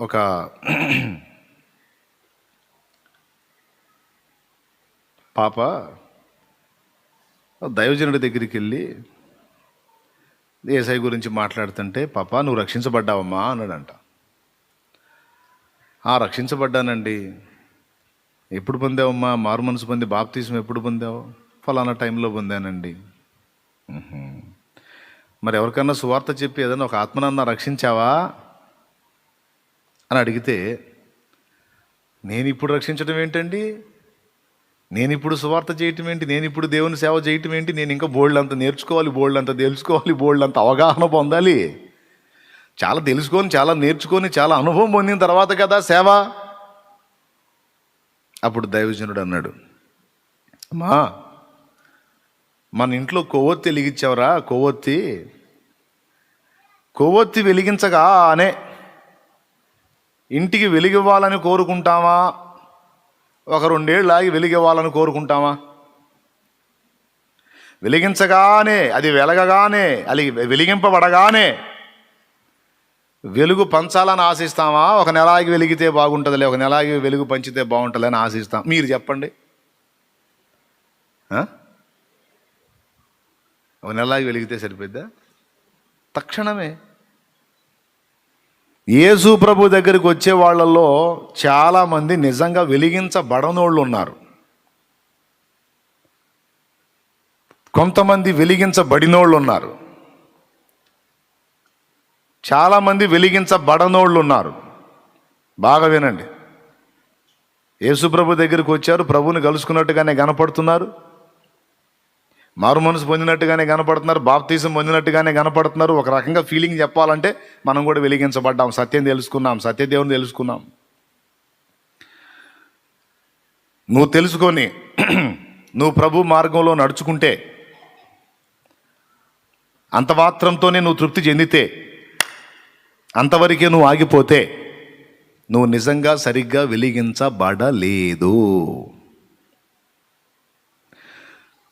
ఒక పాప దైవజనుడి దగ్గరికి వెళ్ళి ఏసఐ గురించి మాట్లాడుతుంటే పాప నువ్వు రక్షించబడ్డావమ్మా అన్నాడంట. "ఆ, రక్షించబడ్డానండి. ఎప్పుడు పొందావమ్మా? మారు మనసు పొంది బాప్తీసం ఎప్పుడు పొందావు? ఫలానా టైంలో పొందానండి. మరి ఎవరికన్నా సువార్త చెప్పి ఏదైనా ఒక ఆత్మనన్నా రక్షించావా? అని అడిగితే నేను ఇప్పుడు రక్షించడం ఏంటండి? నేను ఇప్పుడు సువార్త చేయటం ఏంటి? నేను ఇప్పుడు దేవుని సేవ చేయటం ఏంటి? నేను ఇంకా బోల్డ్ అంత నేర్చుకోవాలి బోల్డ్ అంత తెలుసుకోవాలి బోల్డ్ అంత అవగాహన పొందాలి. చాలా తెలుసుకొని చాలా నేర్చుకొని చాలా అనుభవం పొందిన తర్వాత కదా సేవ. అప్పుడు దైవజనుడు అన్నాడు అమ్మా. మన ఇంట్లో కొవ్వొత్తి వెలిగించావురా కొవ్వొత్తి. కొవ్వొత్తి వెలిగించగా అనే ఇంటికి వెలిగివ్వాలని కోరుకుంటామా? ఒక రెండేళ్ళు ఆగి వెలిగివ్వాలని కోరుకుంటామా? వెలిగించగానే అది వెలగగానే అది వెలిగింపబడగానే వెలుగు పంచాలని ఆశిస్తామా? ఒక నెల ఆగి వెలిగితే బాగుంటుందిలే ఒక నెల ఆగి వెలుగు పంచితే బాగుంటుందని ఆశిస్తాం. మీరు చెప్పండి. ఒక నెల ఆగి వెలిగితే సరిపోద్దా తక్షణమే. యేసు ప్రభు దగ్గరికి వచ్చే వాళ్ళల్లో చాలామంది నిజంగా వెలిగించబడనోళ్ళు ఉన్నారు. కొంతమంది వెలిగించబడినోళ్ళు ఉన్నారు. చాలామంది వెలిగించబడనోళ్ళు ఉన్నారు. బాగా వినండి. యేసుప్రభు దగ్గరికి వచ్చారు ప్రభుని కలుసుకున్నట్టుగానే కనపడుతున్నారు. మారు మనసు పొందినట్టుగానే కనపడుతున్నారు బాప్తీసం పొందినట్టుగానే కనపడుతున్నారు. ఒక రకంగా ఫీలింగ్ చెప్పాలంటే మనం కూడా వెలిగించబడ్డాం. సత్యం తెలుసుకున్నాం సత్యదేవుని తెలుసుకున్నాం. నువ్వు తెలుసుకొని నువ్వు ప్రభు మార్గంలో నడుచుకుంటే అంతమాత్రంతోనే నువ్వు తృప్తి చెందితే అంతవరకే నువ్వు ఆగిపోతే నువ్వు నిజంగా సరిగ్గా వెలిగించబడలేదు.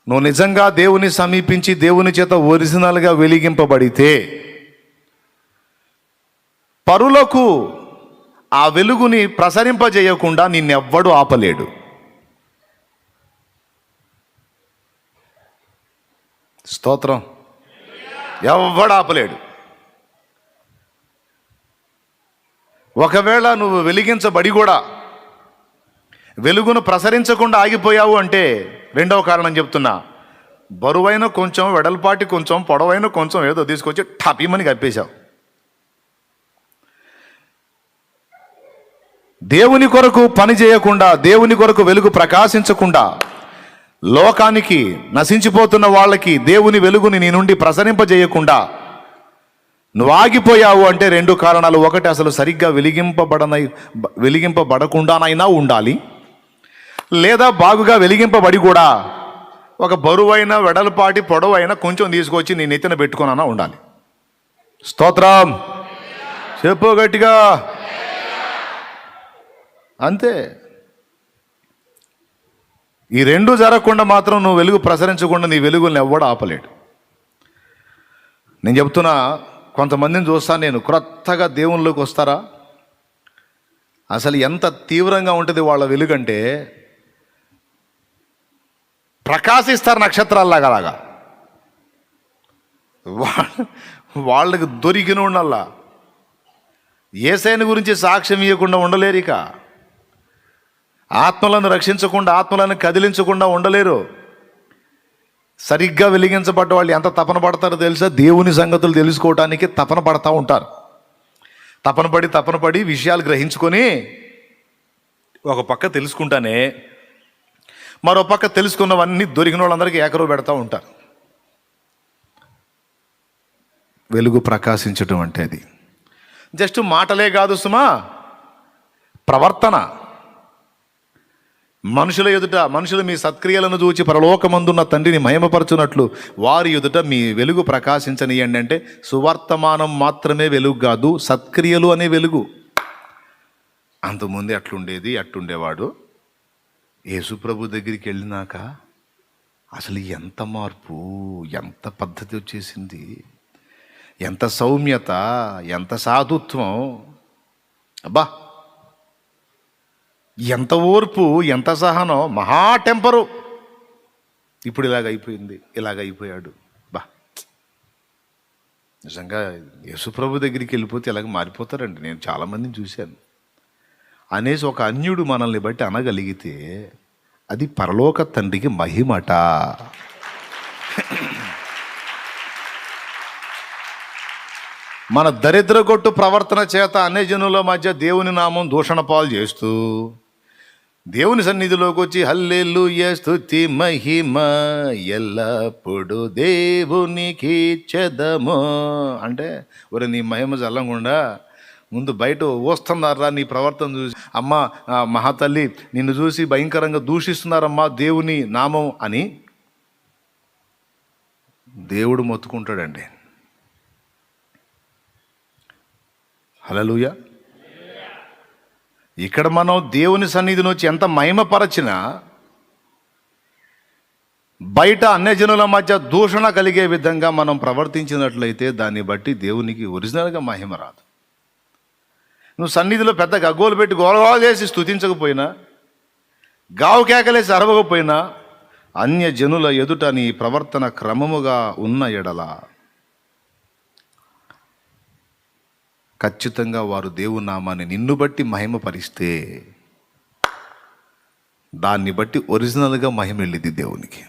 నువ్వు నిజంగా దేవుని సమీపించి దేవుని చేత ఒరిజినల్గా వెలిగింపబడితే పరులకు ఆ వెలుగుని ప్రసరింపజేయకుండా నిన్నెవ్వడు ఆపలేడు. స్తోత్రం. ఎవ్వడు ఆపలేడు. ఒకవేళ నువ్వు వెలిగించబడి కూడా వెలుగును ప్రసరించకుండా ఆగిపోయావు అంటే రెండవ కారణం చెప్తున్నా. బరువైన కొంచెం వెడల్పాటి కొంచెం పొడవైన కొంచెం ఏదో తీసుకొచ్చి టపీమని కప్పేశావు. దేవుని కొరకు పని చేయకుండా దేవుని కొరకు వెలుగు ప్రకాశించకుండా లోకానికి నశించిపోతున్న వాళ్ళకి దేవుని వెలుగుని నీ నుండి ప్రసరింపజేయకుండా నువ్వు ఆగిపోయావు అంటే రెండు కారణాలు. ఒకటి అసలు సరిగ్గా వెలిగింపబడనై వెలిగింపబడకుండానైనా ఉండాలి. లేదా బాగుగా వెలిగింపబడి కూడా ఒక బరువైన వెడలపాటి పొడవైన కొంచెం తీసుకొచ్చి నీ నెత్తిన పెట్టుకున్నా ఉండాలి. స్తోత్రం. చెప్పు గట్టిగా. అంతే. ఈ రెండు జరగకుండా మాత్రం నువ్వు వెలుగు ప్రసరించకుండా నీ వెలుగుల్ని ఎవ్వడు ఆపలేడు. నేను చెప్తున్నా కొంతమందిని చూస్తాను నేను క్రొత్తగా దేవుళ్ళకి వస్తారా? అసలు ఎంత తీవ్రంగా ఉంటుంది వాళ్ళ వెలుగంటే ప్రకాశిస్తారు నక్షత్రాల్లాగా అలాగా. వాళ్ళకి దొరికిన ఉండల్లా ఏసైని గురించి సాక్ష్యం ఇవ్వకుండా ఉండలేరు ఇక. ఆత్మలను రక్షించకుండా ఆత్మలను కదిలించకుండా ఉండలేరు. సరిగ్గా వెలిగించబడ్డ వాళ్ళు ఎంత తపన పడతారో తెలుసా? దేవుని సంగతులు తెలుసుకోవటానికి తపన పడతా ఉంటారు. తపన పడి తపన పడి విషయాలు గ్రహించుకొని ఒక పక్క తెలుసుకుంటానే మరో పక్క తెలుసుకున్నవన్నీ దొరికిన వాళ్ళందరికీ ఏకరువు పెడతా ఉంటారు వెలుగు ప్రకాశించటం అంటే అది. జస్ట్ మాటలే కాదు సుమా ప్రవర్తన. మనుషుల ఎదుట మనుషులు మీ సత్క్రియలను చూచి పరలోకమందున్న తండ్రిని మహిమపరచునట్లు వారి ఎదుట మీ వెలుగు ప్రకాశించనియండి అంటే సువర్తమానం మాత్రమే వెలుగు కాదు సత్క్రియలు అనే వెలుగు. అంతకుముందు అట్లుండేది అట్లుండేవాడు. యేసుప్రభు దగ్గరికి వెళ్ళినాక అసలు ఎంత మార్పు ఎంత పద్ధతి వచ్చేసింది? ఎంత సౌమ్యత ఎంత సాధుత్వం? అబ్బా! ఎంత ఓర్పు ఎంత సహనం మహా టెంపరు! ఇప్పుడు ఇలాగ అయిపోయింది ఇలాగ అయిపోయాడు. బా! నిజంగా యేసుప్రభు దగ్గరికి వెళ్ళిపోతే ఇలాగ మారిపోతారండి. నేను చాలామందిని చూశాను. అనేసి ఒక అన్యుడు మనల్ని బట్టి అనగలిగితే అది పరలోక తండ్రికి మహిమట. మన దరిద్రగొట్టు ప్రవర్తన చేత అన్ని జనుల మధ్య దేవుని నామం దూషణ పాలు చేస్తూ దేవుని సన్నిధిలోకి వచ్చి హల్లెల్లు స్థుతి మహిమ ఎల్లప్పుడు దేవునికి చెదము. అంటే ఒరే నీ మహిమ చల్లంగుండా ముందు బయట ఓస్తున్నారా నీ ప్రవర్తన చూసి? అమ్మ మహాతల్లి నిన్ను చూసి భయంకరంగా దూషిస్తున్నారమ్మా దేవుని నామం అని. దేవుడు మొత్తుకుంటాడండి. హలలుయ ఇక్కడ మనం దేవుని సన్నిధిని వచ్చి ఎంత మహిమపరచినా బయట అన్యజనుల మధ్య దూషణ కలిగే విధంగా మనం ప్రవర్తించినట్లయితే దాన్ని బట్టి దేవునికి ఒరిజినల్గా మహిమ రాదు. నువ్వు సన్నిధిలో పెద్ద గగ్గోలు పెట్టి గోలగోలు చేసి స్థుతించకపోయినా గావు కేకలేసి అరవకపోయినా అన్య జనుల ఎదుట నీ ప్రవర్తన క్రమముగా ఉన్న ఎడల. ఖచ్చితంగా వారు దేవునామాన్ని నిన్ను బట్టి మహిమపరిస్తే దాన్ని బట్టి ఒరిజినల్గా మహిమ వెళ్ళింది దేవునికి.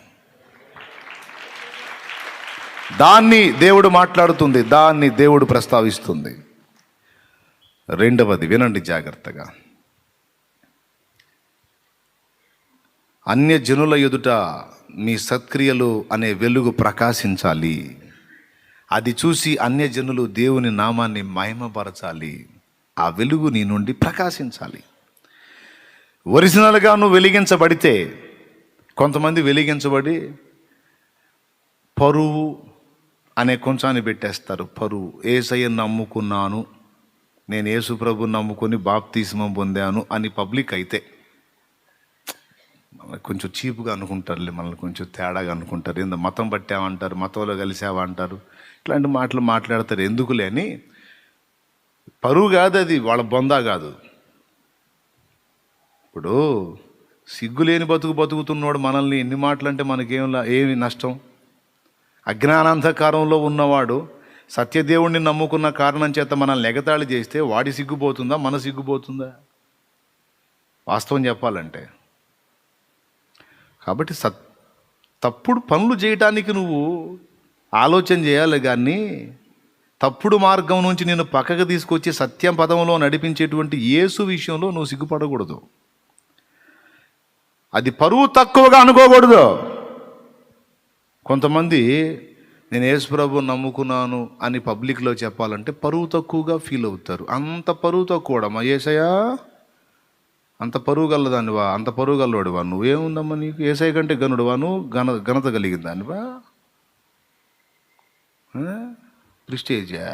దాన్ని దేవుడు మాట్లాడుతుంది దాన్ని దేవుడు ప్రస్తావిస్తుంది. రెండవది వినండి జాగ్రత్తగా. అన్య జనుల ఎదుట మీ సత్క్రియలు అనే వెలుగు ప్రకాశించాలి. అది చూసి అన్యజనులు దేవుని నామాన్ని మహిమపరచాలి. ఆ వెలుగు నీ నుండి ప్రకాశించాలి. ఒరిజినల్గా నువ్వు వెలిగించబడితే కొంతమంది వెలిగించబడి పరువు అనే కొంచాన్ని పెట్టేస్తారు. పరువు. ఏసయ్య నమ్ముకున్నాను. నేను యేసుప్రభు నమ్ముకొని బాప్తీస్మం పొందాను అని పబ్లిక్ అయితే కొంచెం చీప్గా అనుకుంటారులే మనల్ని కొంచెం తేడాగా అనుకుంటారు. ఏందో మతం పట్టామంటారు మతంలో కలిసావా అంటారు ఇట్లాంటి మాటలు మాట్లాడతారు. ఎందుకులే అని పరువు కాదు అది వాళ్ళ బొందా కాదు. ఇప్పుడు సిగ్గులేని బతుకు బతుకుతున్నాడు మనల్ని ఎన్ని మాటలు అంటే మనకేం ఏమి నష్టం? అజ్ఞానాంధకారంలో ఉన్నవాడు సత్యదేవుణ్ణి నమ్ముకున్న కారణం చేత మనల్ని ఎగతాళి చేస్తే వాడి సిగ్గుపోతుందా? మన సిగ్గుపోతుందా? వాస్తవం చెప్పాలంటే. కాబట్టి సత్ తప్పుడు పనులు చేయటానికి నువ్వు ఆలోచన చేయాలి కానీ తప్పుడు మార్గం నుంచి నేను పక్కకు తీసుకొచ్చి సత్యం పదంలో నడిపించేటువంటి యేసు విషయంలో నువ్వు సిగ్గుపడకూడదు. అది పరువు తక్కువగా అనుకోకూడదు. కొంతమంది నేను యేసుప్రభు నమ్ముకున్నాను అని పబ్లిక్లో చెప్పాలంటే పరువు తక్కువగా ఫీల్ అవుతారు. అంత పరువు తక్కువ మా ఏసయ్యా అంత పరువు గల్లదానివా అంత పరువు గల్లవాడివా నువ్వేముందమ్మా నీకు? ఏసై కంటే గనుడువా నువ్వు ఘన ఘనత కలిగిన దానివా ప్రిస్టేజా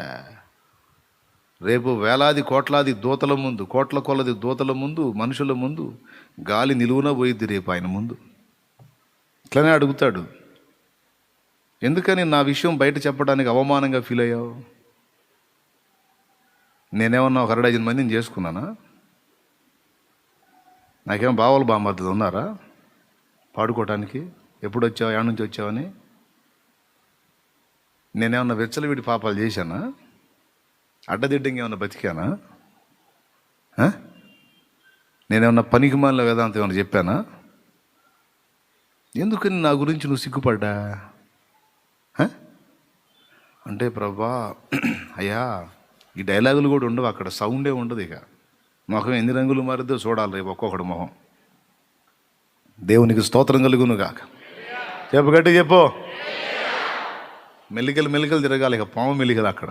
రేపు వేలాది కోట్లాది దూతల ముందు కోట్ల కొలది దూతల ముందు మనుషుల ముందు గాలి నిలువున పోయిద్ది రేపు ఆయన ముందు. ఇట్లనే అడుగుతాడు. ఎందుకని నా విషయం బయట చెప్పడానికి అవమానంగా ఫీల్ అయ్యావు? నేనేమన్నా ఒక అరడజన్ మందిని చేసుకున్నానా? నాకేం బావలు బామర్దులు ఉన్నారా? పాడుకోవటానికి ఎప్పుడు వచ్చావు ఎక్కడి నుంచి వచ్చావని నేనేమన్నా వెచ్చలవిడి పాపాలు చేశానా? అడ్డదిడ్డంగా ఏమన్నా బతికానా? నేనేమన్నా పనికి మాలిన వేదాంతం ఏమన్నా చెప్పానా? ఎందుకని నా గురించి నువ్వు సిగ్గుపడ్డా? అంటే ప్రభా అయ్యా ఈ డైలాగులు కూడా ఉండవు అక్కడ సౌండే ఉండదు ఇక. మొహం ఎన్ని రంగులు మారిద్దో చూడాలి రేపు ఒక్కొక్కడు మొహం. దేవునికి స్తోత్రం కలుగును కాక చెప్పు గట్టి చెప్పు. మెల్లికలు మెల్లికలు తిరగాలి ఇక పాము మెల్లికలు అక్కడ.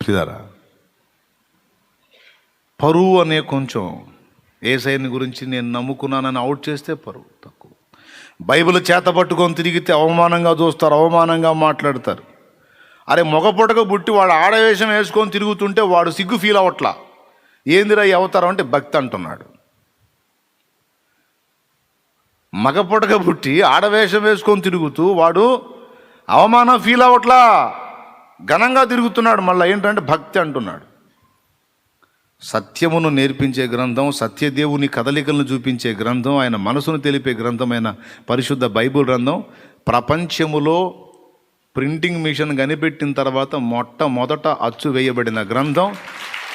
ప్రిదారా పరువు అనే కొంచెం ఏసైని గురించి నేను నమ్ముకున్నానని అవుట్ చేస్తే పరువు. బైబిల్ చేత పట్టుకొని తిరిగితే అవమానంగా చూస్తారు అవమానంగా మాట్లాడతారు. అరే మొగ పుట్టక పుట్టి వాడు ఆడవేషం వేసుకొని తిరుగుతుంటే వాడు సిగ్గు ఫీల్ అవట్లా ఏందిరా అవతారం అంటే భక్తి అంటున్నాడు. మగ పుట్టక పుట్టి ఆడవేషం వేసుకొని తిరుగుతూ వాడు అవమానం ఫీల్ అవట్లా ఘనంగా తిరుగుతున్నాడు మళ్ళీ ఏంటంటే భక్తి అంటున్నాడు. సత్యమును నేర్పించే గ్రంథం సత్యదేవుని కదలికలను చూపించే గ్రంథం ఆయన మనసును తెలిపే గ్రంథమైన పరిశుద్ధ బైబిల్ గ్రంథం. ప్రపంచములో ప్రింటింగ్ మిషన్ కనిపెట్టిన తర్వాత మొట్టమొదట అచ్చు వేయబడిన గ్రంథం.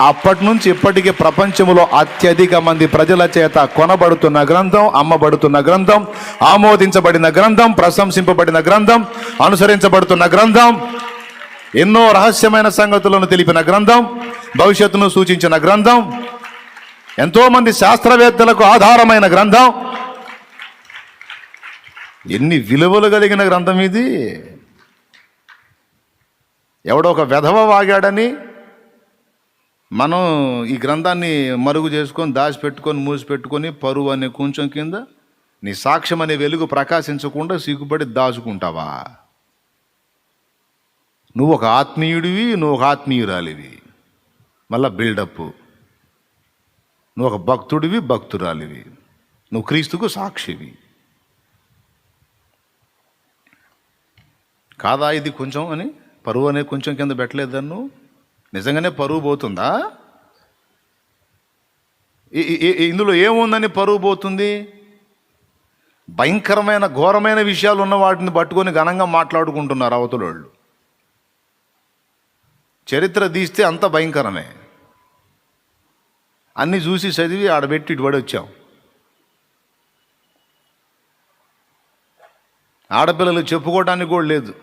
అప్పటి నుంచి ఇప్పటికీ ప్రపంచంలో అత్యధిక మంది ప్రజల చేత కొనబడుతున్న గ్రంథం అమ్మబడుతున్న గ్రంథం ఆమోదించబడిన గ్రంథం ప్రశంసింపబడిన గ్రంథం అనుసరించబడుతున్న గ్రంథం. ఎన్నో రహస్యమైన సంగతులను తెలిపిన గ్రంథం భవిష్యత్తును సూచించిన గ్రంథం ఎంతోమంది శాస్త్రవేత్తలకు ఆధారమైన గ్రంథం. ఎన్ని విలువలు కలిగిన గ్రంథం ఇది? ఎవడో ఒక వెధవ వాగాడని మనం ఈ గ్రంథాన్ని మరుగు చేసుకొని దాచిపెట్టుకొని మూసిపెట్టుకొని పరువు అనే కొంచెం కింద నీ సాక్ష్యం అనే వెలుగు ప్రకాశించకుండా సిగ్గుపడి దాచుకుంటావా? నువ్వు ఒక ఆత్మీయుడివి నువ్వు ఒక ఆత్మీయురాలివి. మళ్ళా బిల్డప్ నువ్వు ఒక భక్తుడివి భక్తురాలివి. నువ్వు క్రీస్తుకు సాక్షివి. కాదా ఇది కొంచెం అని? పరువు అనేది కొంచెం కింద పెట్టలేదు నువ్వు నిజంగానే పరువు పోతుందా? ఇందులో ఏముందని పరువు పోతుంది? భయంకరమైన ఘోరమైన విషయాలు ఉన్న వాటిని పట్టుకొని ఘనంగా మాట్లాడుకుంటున్నారు అవతలోళ్ళు. చరిత్ర తీస్తే అంత భయంకరమే. అన్నీ చూసి చదివి ఆడబెట్టి ఇటుబడి వచ్చాం. ఆడపిల్లలు చెప్పుకోవడానికి కూడా లేదు.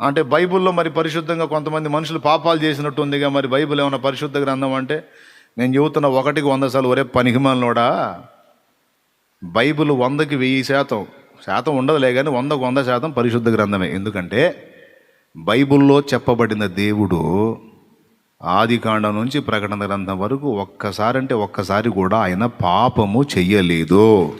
అంటే బైబిల్లో మరి పరిశుద్ధంగా కొంతమంది మనుషులు పాపాలు చేసినట్టు ఉందిగా మరి బైబిల్ ఏమైనా పరిశుద్ధ గ్రంథం అంటే నేను చెబుతున్న ఒకటికి వంద సార్లు ఒరే పనికిమాలనోడా బైబిల్ వందకి వెయ్యి శాతం. శాతం ఉండదులే కానీ వందకు వంద శాతం పరిశుద్ధ గ్రంథమే. ఎందుకంటే బైబిల్లో చెప్పబడిన దేవుడు ఆదికాండం నుంచి ప్రకటన గ్రంథం వరకు ఒక్కసారి అంటే ఒక్కసారి కూడా ఆయన పాపము చెయ్యలేదు.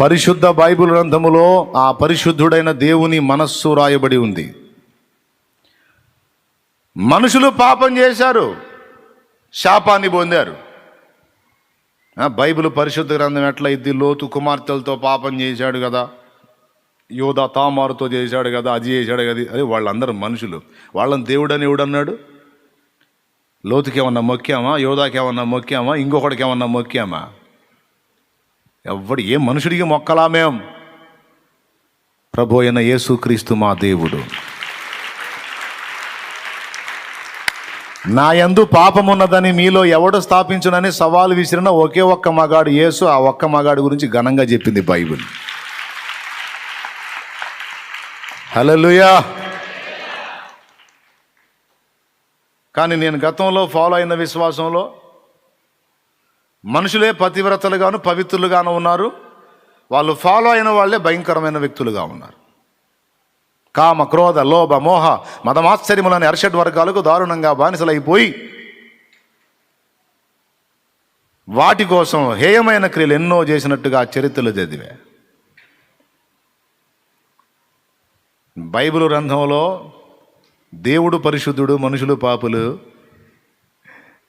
పరిశుద్ధ బైబిల్ గ్రంథములో ఆ పరిశుద్ధుడైన దేవుని మనస్సు రాయబడి ఉంది. మనుషులు పాపం చేశారు శాపాన్ని పొందారు. బైబిల్ పరిశుద్ధ గ్రంథం ఎట్లా ఇది లోతు కుమార్తెలతో పాపం చేశాడు కదా. యోధ తామారుతో చేశాడు కదా అది చేశాడు కదా. అదే వాళ్ళందరూ మనుషులు. వాళ్ళని దేవుడని ఎవడన్నాడు? లోతుకి ఏమన్నా మొక్కామా? యోధాకి ఏమన్నా మొక్కామా? ఇంకొకడికి ఏమన్నా మొక్కామా? ఎవడు ఏ మనుషుడికి మొక్కలా మేం? ప్రభు అయిన యేసుక్రీస్తు మా దేవుడు. నా యందు పాపమున్నదని మీలో ఎవడు స్థాపించునని సవాలు విసిరిన ఒకే ఒక్క మగాడు యేసు ఆ ఒక్క మగాడు గురించి ఘనంగా చెప్పింది బైబిల్. హల్లెలూయా. కానీ నేను గతంలో ఫాలో అయిన విశ్వాసంలో మనుషులే పతివ్రతలుగాను పవిత్రులుగాను ఉన్నారు. వాళ్ళు ఫాలో అయిన వాళ్ళే భయంకరమైన వ్యక్తులుగా ఉన్నారు. కామ క్రోధ లోభ మోహ మతమాశ్చర్యములని అర్షడ్ వర్గాలకు దారుణంగా బానిసలైపోయి వాటి కోసం హేయమైన క్రియలు ఎన్నో చేసినట్టుగా చరిత్రలు చదివే. బైబిల్ గ్రంథంలో దేవుడు పరిశుద్ధుడు మనుషులు పాపులు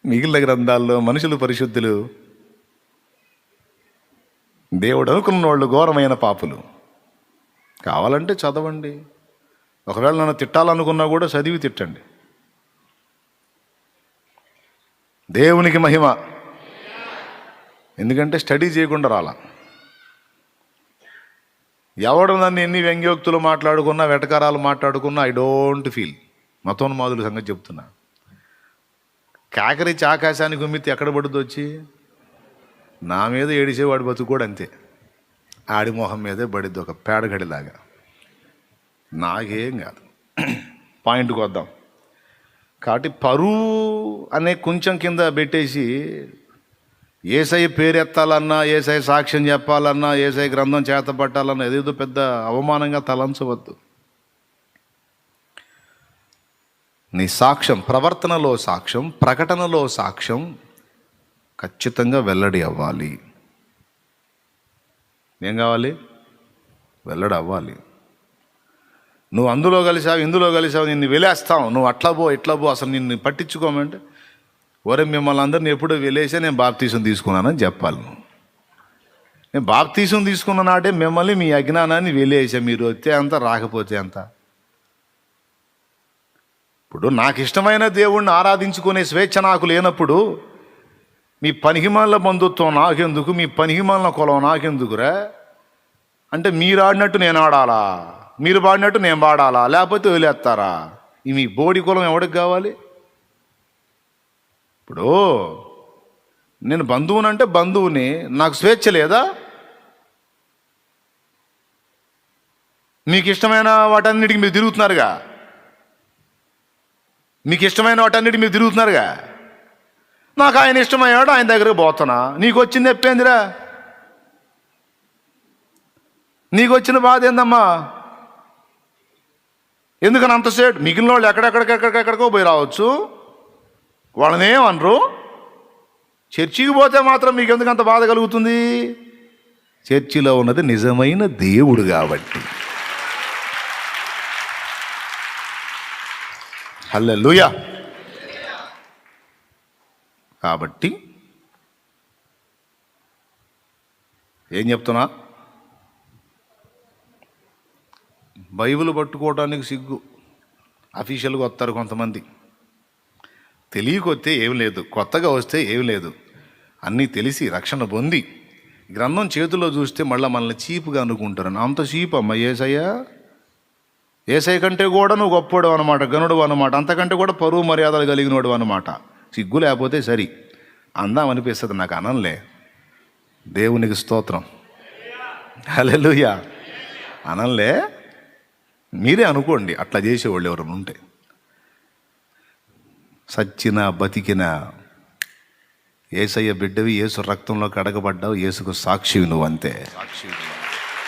మిగిలిన గ్రంథాల్లో మనుషులు పరిశుద్ధులు దేవుడు అనుకున్న వాళ్ళు ఘోరమైన పాపులు. కావాలంటే చదవండి. ఒకవేళ నన్ను తిట్టాలనుకున్నా కూడా చదివి తిట్టండి. దేవునికి మహిమ. ఎందుకంటే స్టడీ చేయకుండా రాలా. ఎవడు నన్ను ఎన్ని వ్యంగ్యోక్తులు మాట్లాడుకున్నా వెటకారాలు మాట్లాడుకున్నా ఐ డోంట్ ఫీల్ మతోన్మాదుల సంగతి చెప్తున్నా. కాకరిచ్చి ఆకాశానికి ఉమ్మితే ఎక్కడ పడుతుంది వచ్చి? నా మీద ఏడిసేవాడు బతుకు కూడా అంతే. ఆడి మొహం మీదే పడిద్ది ఒక పేడగడిలాగా. నాకేం కాదు. పాయింట్కి వద్దాం. కాబట్టి పరువు అనే కొంచెం కింద పెట్టేసి ఏసై పేరు ఎత్తాలన్నా ఏసై సాక్ష్యం చెప్పాలన్నా ఏసై గ్రంథం చేతపట్టాలన్నా ఏదేదో పెద్ద అవమానంగా తలంచవద్దు. నీ సాక్ష్యం ప్రవర్తనలో సాక్ష్యం ప్రకటనలో సాక్ష్యం ఖచ్చితంగా వెల్లడి అవ్వాలి. ఏం కావాలి? వెల్లడి అవ్వాలి. నువ్వు అందులో కలిసావు ఇందులో కలిసావు నిన్ను వెలేస్తావు నువ్వు అట్లా పో ఇట్లా పో అసలు నిన్ను పట్టించుకోమంటే? ఒరే మిమ్మల్ని అందరిని ఎప్పుడో వెలేసే నేను బాప్తీసం తీసుకున్నానని చెప్పాలి నువ్వు. నేను బాప్తీసం తీసుకున్న నాటే మిమ్మల్ని మీ అజ్ఞానాన్ని వెలేసా మీరు వస్తే అంత రాకపోతే అంత. ఇప్పుడు నాకు ఇష్టమైన దేవుణ్ణి ఆరాధించుకునే స్వేచ్ఛ నాకు లేనప్పుడు మీ పనికిమాల బంధుత్వం నాకెందుకు? మీ పనికిమాల కులం నాకెందుకురా? అంటే మీరు ఆడినట్టు నేను ఆడాలా? మీరు పాడినట్టు నేను పాడాలా? లేకపోతే వదిలేస్తారా? ఈ మీ బోడి కులం ఎవడికి కావాలి? ఇప్పుడు నేను బంధువునంటే బంధువుని నాకు స్వేచ్ఛ లేదా? మీకు ఇష్టమైన వాటన్నిటికి మీరు తిరుగుతున్నారుగా? మీకు ఇష్టమైన వాటన్నిటికి మీరు తిరుగుతున్నారుగా? నాకు ఆయన ఇష్టమయ్యాడు ఆయన దగ్గరకు పోతున్నా. నీకు వచ్చింది చెప్పేందిరా నీకు వచ్చిన బాధ ఏందమ్మా? ఎందుకని అంతసేపు? మిగిలిన వాళ్ళు ఎక్కడెక్కడికెక్కడికెక్కడికో పోయి రావచ్చు. వాళ్ళని అనరు. చర్చికి పోతే మాత్రం మీకు ఎందుకు అంత బాధ కలుగుతుంది? చర్చిలో ఉన్నది నిజమైన దేవుడు కాబట్టి. హల్లెలూయా. కాబట్టి ఏం చెప్తున్నా? బైబిల్ పట్టుకోవడానికి సిగ్గు. అఫీషియల్గా వస్తారు కొంతమంది. తెలియకొస్తే ఏం లేదు. కొత్తగా వస్తే ఏం లేదు. అన్నీ తెలిసి రక్షణ పొంది గ్రంథం చేతిలో చూస్తే మళ్ళీ మనల్ని చీపుగా అనుకుంటారు. అంత చీప్ అమ్మ ఏసయ్యా. ఏసై కంటే కూడా నువ్వు గొప్పడు అనమాట గనుడు అనమాట అంతకంటే కూడా పరువు మర్యాదలు కలిగినోడు అనమాట సిగ్గు లేకపోతే సరి. అందాం అనిపిస్తుంది నాకు అనంలే దేవునికి స్తోత్రం. హల్లెలూయా. అనంలే మీరే అనుకోండి అట్లా చేసేవాళ్ళు ఎవరైనా ఉంటే. సచ్చిన బతికిన ఏసయ్య బిడ్డవి ఏసు రక్తంలో కడగబడ్డావు ఏసుకు సాక్షివి నువ్వు అంతే.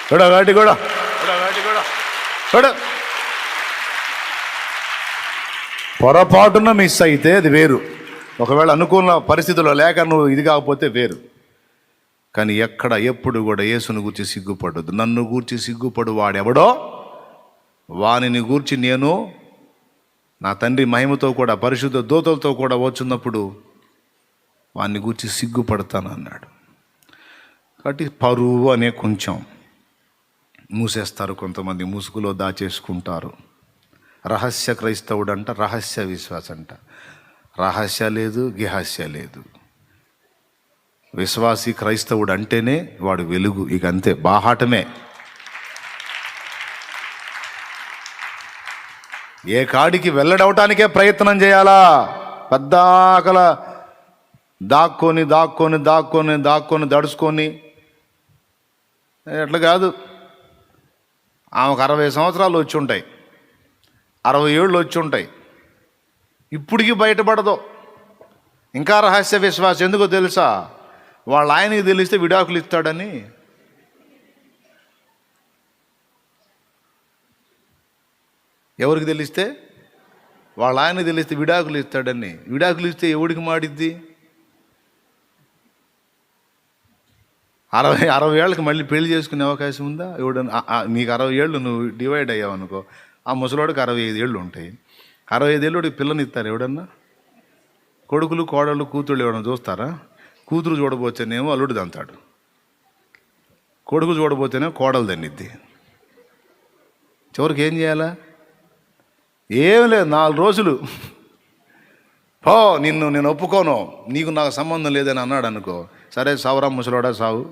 కూడా వాటి కూడా కూడా పొరపాటున మిస్ అయితే అది వేరు. ఒకవేళ అనుకున్న పరిస్థితుల్లో లేక నువ్వు ఇది కాకపోతే వేరు. కానీ ఎక్కడ ఎప్పుడు కూడా యేసును గూర్చి సిగ్గుపడదు నన్ను గూర్చి సిగ్గుపడు వాడెవడో వానిని గూర్చి నేను నా తండ్రి మహిమతో కూడా పరిశుద్ధ దూతలతో కూడా వచ్చినప్పుడు వాన్ని గూర్చి సిగ్గుపడతాను అన్నాడు. కాబట్టి పరువు అనే కొంచెం మూసేస్తారు కొంతమంది ముసుగులో దాచేసుకుంటారు. రహస్య క్రైస్తవుడు అంట రహస్య విశ్వాస అంట. రహస్య లేదు గిహాస్య లేదు. విశ్వాసి క్రైస్తవుడు అంటేనే వాడు వెలుగు ఇక అంతే బాహాటమే. ఏ కాడికి వెళ్ళడవటానికే ప్రయత్నం చేయాలా? పెద్ద ఆకల దాక్కొని దాక్కొని దాక్కొని దాక్కొని దడుచుకొని. ఎట్లా కాదు. ఆమెకు అరవై సంవత్సరాలు వచ్చి ఉంటాయి. అరవై ఏళ్ళు వచ్చి ఉంటాయి. ఇప్పటికీ బయటపడదు. ఇంకా రహస్య విశ్వాసం ఎందుకో తెలుసా? వాళ్ళ ఆయనకి తెలిస్తే విడాకులు ఇస్తాడని. ఎవరికి తెలిస్తే? వాళ్ళ ఆయన తెలిస్తే విడాకులు ఇస్తాడని. విడాకులు ఇస్తే ఎవడికి మాడిద్ది? అరవై అరవై ఏళ్ళకి మళ్ళీ పెళ్ళి చేసుకునే అవకాశం ఉందా? ఎవడన్నా నీకు అరవై ఏళ్ళు నువ్వు డివైడ్ అయ్యావు అనుకో ఆ ముసలోడికి అరవై ఐదు ఏళ్ళు ఉంటాయి. అరవై ఐదు ఏళ్ళు పిల్లని ఇస్తారు ఎవడన్నా? కొడుకులు కోడళ్ళు కూతుళ్ళు ఎవడన్నా చూస్తారా? కూతురు చూడబోతేనేమో అల్లుడు దంతాడు. కొడుకు చూడబోతేనే కోడలు దన్నిద్ది. చివరికి ఏం చేయాలా? ఏం లేదు నాలుగు రోజులు. పో నిన్ను నేను ఒప్పుకోను. నీకు నాకు సంబంధం లేదని అన్నాడు అనుకో. సరే సావురా ముసలోడా సావు.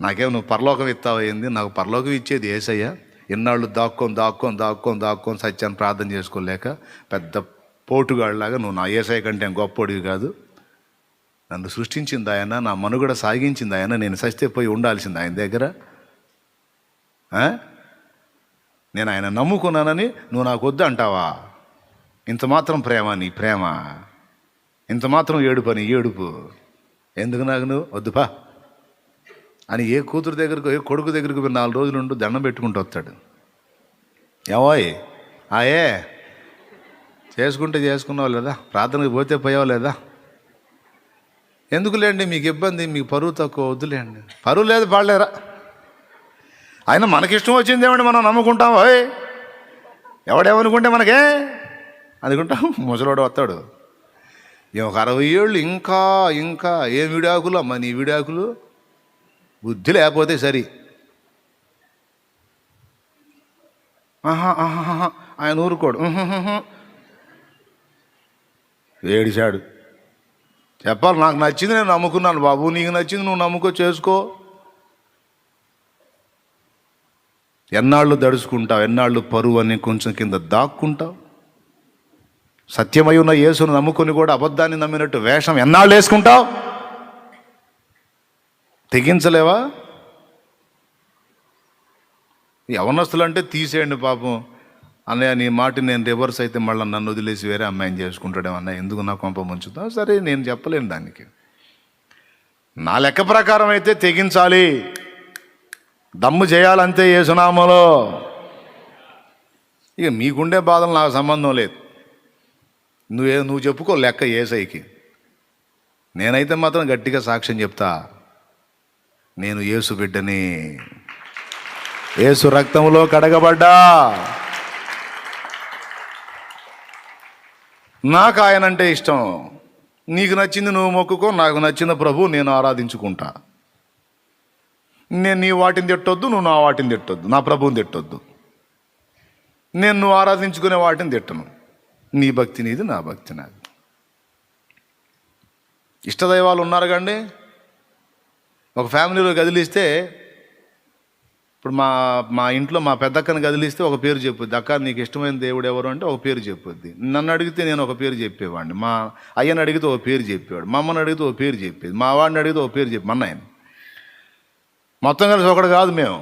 నాకేం నువ్వు పరలోకం ఇస్తావయ్యింది నాకు పరలోకం ఇచ్చేది ఏసయ్య. ఎన్నాళ్ళు దాక్కొని దాక్కొని దాక్కొని దాక్కొని సత్యాన్ని ప్రార్థన చేసుకోలేక పెద్ద పోటుగాళ్ళలాగా నువ్వు నా ఏసయ్య కంటే గొప్పోడివి కాదు. నన్ను సృష్టించింది ఆయన నా మనుగడ సాగించింది ఆయన. నేను సస్తే పోయి ఉండాల్సింది ఆయన దగ్గర. నేను ఆయన నమ్ముకున్నానని నువ్వు నాకు వద్దు అంటావా? ఇంత మాత్రం ప్రేమ నీ ప్రేమ. ఇంత మాత్రం ఏడుపు అని ఏడుపు. ఎందుకు నాకు నువ్వు? వద్దుపా అని ఏ కూతురు దగ్గరకు ఏ కొడుకు దగ్గరకు పోయి నాలుగు రోజులు ఉంటూ దండం పెట్టుకుంటూ వస్తాడు. ఏవోయ్ ఆయే చేసుకుంటే చేసుకున్నావు లేదా? ప్రార్థనకు పోతే పోయావు లేదా? ఎందుకులేండి మీకు ఇబ్బంది మీకు పరువు తక్కువ వద్దులేండి. పరువు లేదు పాడలేరా? ఆయన మనకిష్టం వచ్చింది ఏమండి మనం నమ్ముకుంటాం ఓయ్ ఎవడేమనుకుంటే మనకే? అనుకుంటాం ముసలోడు వస్తాడు. ఒక అరవై ఏళ్ళు ఇంకా ఇంకా ఏ విడాకులు అమ్మ నీ విడాకులు? బుద్ధి లేకపోతే సరి. ఆహా, ఆహా, ఆయన ఊరుకోడు. ఉహుహుహు. ఏడిచాడు చెప్పాలి నాకు నచ్చింది నేను నమ్ముకున్నాను బాబు నీకు నచ్చింది నువ్వు నమ్ముకో చేసుకో. ఎన్నాళ్ళు దడుచుకుంటావు ఎన్నాళ్ళు పరువు అని కొంచెం కింద దాక్కుంటావు. సత్యమై ఉన్న యేసును నమ్ముకొని కూడా అబద్ధాన్ని నమ్మినట్టు వేషం ఎన్నాళ్ళు వేసుకుంటావు? తెగించలేవా? యవనస్తులు అంటే తీసేయండి పాపం. అన్నయ్య నీ మాట నేను రివర్స్ అయితే మళ్ళీ నన్ను వదిలేసి వేరే అమ్మాయిని చేసుకుంటాడేమో అన్నయ్య. ఎందుకు నా కొంప ముంచుతా సరే నేను చెప్పలేను దానికి. నా లెక్క ప్రకారం అయితే తెగించాలి. దమ్ము చేయాలంతే ఏసునామలో. ఇక మీకుండే బాధలు నాకు సంబంధం లేదు. నువ్వే నువ్వు చెప్పుకో లెక్క ఏసైకి. నేనైతే మాత్రం గట్టిగా సాక్ష్యం చెప్తా. నేను ఏసు బిడ్డని. ఏసు రక్తంలో కడగబడ్డా. నాకు ఆయన అంటే ఇష్టం. నీకు నచ్చింది నువ్వు మొక్కుకో నాకు నచ్చిన ప్రభు నేను ఆరాధించుకుంటా. నేను నీ వాటిని తిట్టొద్దు నువ్వు నా వాటిని తిట్టొద్దు నా ప్రభువుని తిట్టొద్దు. నేను నువ్వు ఆరాధించుకునే వాటిని తిట్టను. నీ భక్తి నీది నా భక్తి నాది. ఇష్టదైవాలు ఉన్నారు కండి. ఒక ఫ్యామిలీలో కదిలిస్తే ఇప్పుడు మా మా ఇంట్లో మా పెద్దక్కని కదిలిస్తే ఒక పేరు చెప్పుద్ది. అక్క నీకు ఇష్టమైన దేవుడు ఎవరు? అంటే ఒక పేరు చెప్పుద్ది. నన్ను అడిగితే నేను ఒక పేరు చెప్పేవాడిని. మా అయ్యని అడిగితే ఒక పేరు చెప్పేవాడు. మా అమ్మని అడిగితే ఒక పేరు చెప్పేది. మా వాడిని అడిగితే ఒక పేరు చెప్పి మా మొత్తం కలిసి ఒకటి కాదు మేము.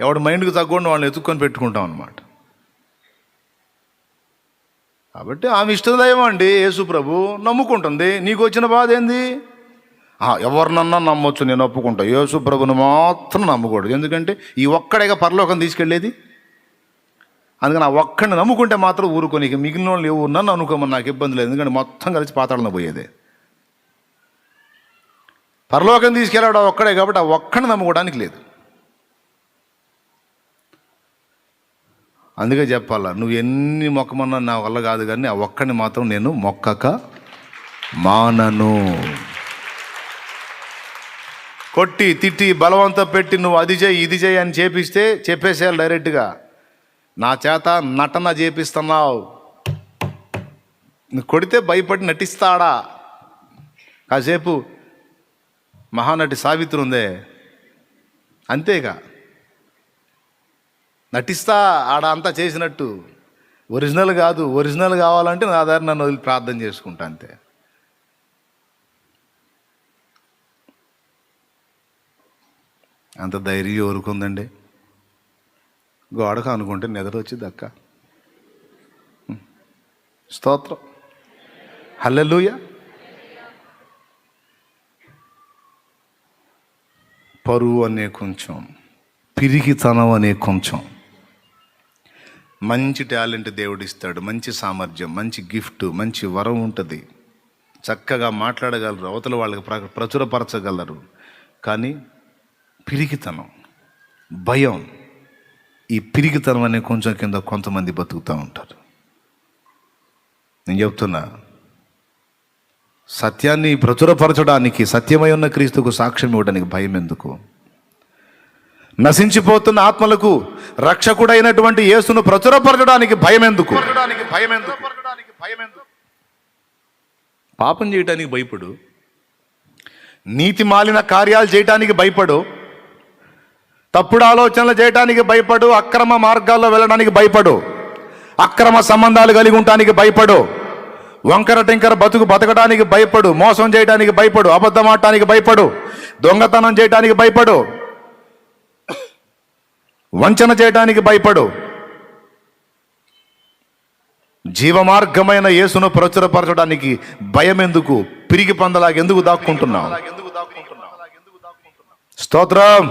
ఎవడు మైండ్కి తగ్గకుండా వాళ్ళని ఎత్తుక్కొని పెట్టుకుంటాం అనమాట కాబట్టి ఆమె ఇష్టదైవం అండి యేసు ప్రభు. నమ్ముకుంటుంది. నీకు వచ్చిన బాధ ఏంది? ఎవరినన్నా నమ్మొచ్చు నేను ఒప్పుకుంటా. యేసు ప్రభుని మాత్రం నమ్మకూడదు. ఎందుకంటే ఈ ఒక్కడేగా పరలోకం తీసుకెళ్ళేది? అందుకని ఆ ఒక్కడిని నమ్ముకుంటే మాత్రం ఊరుకొని మిగిలిన వాళ్ళు ఎవరు నన్ను అనుకోమని నాకు ఇబ్బంది లేదు. ఎందుకంటే మొత్తం కలిసి పాతాళన పోయేదే. పరలోకం తీసుకెళ్ళాడు ఒక్కడే కాబట్టి ఆ ఒక్కడిని నమ్ముకోవడానికి లేదు. అందుకే చెప్పాలా నువ్వు ఎన్ని మొక్కమన్నా నా వల్ల కాదు కానీ ఆ ఒక్కడిని మాత్రం నేను మొక్కక మానను. కొట్టి తిట్టి బలవంతం పెట్టి నువ్వు అది చేయి ఇది చేయి అని చేపిస్తే చెప్పేసేయాలి డైరెక్ట్గా. నా చేత నటన చేపిస్తున్నావు. నువ్వు కొడితే భయపడి నటిస్తాడా? కాసేపు మహానటి సావిత్రి ఉందే అంతేగా. నటిస్తా ఆడ అంతా చేసినట్టు. ఒరిజినల్ కాదు ఒరిజినల్ కావాలంటే నా దారి నన్ను వదిలి ప్రార్థన చేసుకుంటా అంతే. అంత ధైర్యం ఎవరుకుందండి గోడకు అనుకుంటే నిద్ర వచ్చింది అక్క. స్తోత్రం. హల్లెలూయ. పరువు అనే కొంచెం పిరిగితనం అనే కొంచెం. మంచి టాలెంట్ దేవుడు ఇస్తాడు మంచి సామర్థ్యం మంచి గిఫ్ట్ మంచి వరం ఉంటుంది. చక్కగా మాట్లాడగలరు అవతల వాళ్ళకి ప్ర ప్రచురపరచగలరు. కానీ పిరిగితనం భయం ఈ పిరిగితనం అనే కొంచెం కింద కొంతమంది బతుకుతూ ఉంటారు. నేను చెప్తున్నా సత్యాన్ని ప్రచురపరచడానికి సత్యమై ఉన్న క్రీస్తుకు సాక్ష్యం ఇవ్వడానికి భయం ఎందుకు? నశించిపోతున్న ఆత్మలకు రక్షకుడైనటువంటి యేసును ప్రచురపరచడానికి భయం ఎందుకు? భయం ఎందుకు పాపం చేయటానికి భయపడు. నీతి మాలిన కార్యాలు చేయటానికి భయపడు. తప్పుడు ఆలోచనలు చేయటానికి భయపడు. అక్రమ మార్గాల్లో వెళ్ళడానికి భయపడు. అక్రమ సంబంధాలు కలిగి ఉండటానికి భయపడు. వంకర టింకర బతుకు బతకడానికి భయపడు మోసం చేయడానికి భయపడు అబద్ధం ఆడటానికి భయపడు దొంగతనం చేయటానికి భయపడు వంచన చేయడానికి భయపడు. జీవమార్గమైన యేసును ప్రచురపరచడానికి భయం ఎందుకు పిరిగి పందలాగా ఎందుకు దాక్కుంటున్నావు? స్తోత్రం.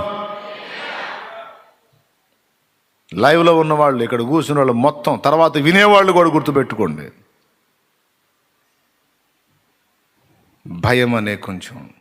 లైవ్లో ఉన్న వాళ్ళు ఇక్కడ కూర్చున్న వాళ్ళు మొత్తం తర్వాత వినేవాళ్ళు కూడా గుర్తుపెట్టుకోండి. భయం అనే కొంచెం